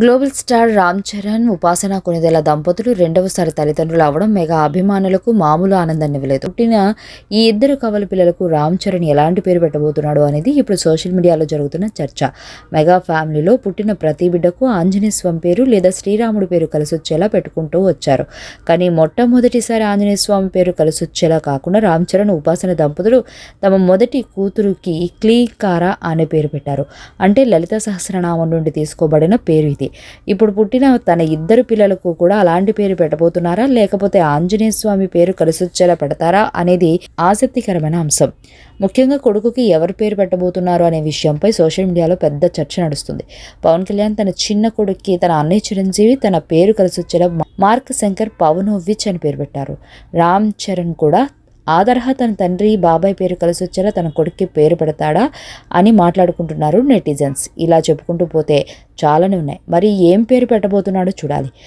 Global star Ram Charan ఉపాసన కొనిదెల దంపతులు రెండవసారి తల్లిదండ్రులు అవడం మెగా అభిమానులకు మామూలు ఆనందాన్ని ఇవ్వలేదు. పుట్టిన ఈ ఇద్దరు కవల పిల్లలకు రామ్ చరణ్ ఎలాంటి పేరు పెట్టబోతున్నాడు అనేది ఇప్పుడు సోషల్ మీడియాలో జరుగుతున్న చర్చ. మెగా ఫ్యామిలీలో పుట్టిన ప్రతి బిడ్డకు ఆంజనేయ స్వామి పేరు లేదా శ్రీరాముడు పేరు కలిసి వచ్చేలా పెట్టుకుంటూ వచ్చారు. కానీ మొట్టమొదటిసారి ఆంజనేయ స్వామి పేరు కలిసి వచ్చేలా కాకుండా రామ్ చరణ్ ఉపాసన దంపతులు తమ మొదటి కూతురుకి క్లీకారా అనే పేరు పెట్టారు. అంటే లలిత సహస్రనామం నుండి తీసుకోబడిన పేరు ఇది. ఇప్పుడు పుట్టిన తన ఇద్దరు పిల్లలకు కూడా అలాంటి పేరు పెట్టబోతున్నారా? లేకపోతే ఆంజనేయ స్వామి పేరు కలిసొచ్చేలా పెడతారా? అనేది ఆసక్తికరమైన అంశం. ముఖ్యంగా కొడుకుకి ఎవరు పేరు పెట్టబోతున్నారు అనే విషయంపై సోషల్ మీడియాలో పెద్ద చర్చ నడుస్తుంది. పవన్ కళ్యాణ్ తన చిన్న కొడుక్కి తన అన్నయ్య చిరంజీవి తన పేరు కలిసొచ్చేలా మార్క్ శంకర్ పవనోవిచ్ అని పేరు పెట్టారు. రామ్ చరణ్ కూడా ఆదర్హ తన తండ్రి బాబాయ్ పేరు కలిసి వచ్చేలా తన కొడుక్కి పేరు పెడతాడా అని మాట్లాడుకుంటున్నారు నెటిజన్స్. ఇలా చెప్పుకుంటూ పోతే చాలానే ఉన్నాయి. మరి ఏం పేరు పెట్టబోతున్నాడో చూడాలి.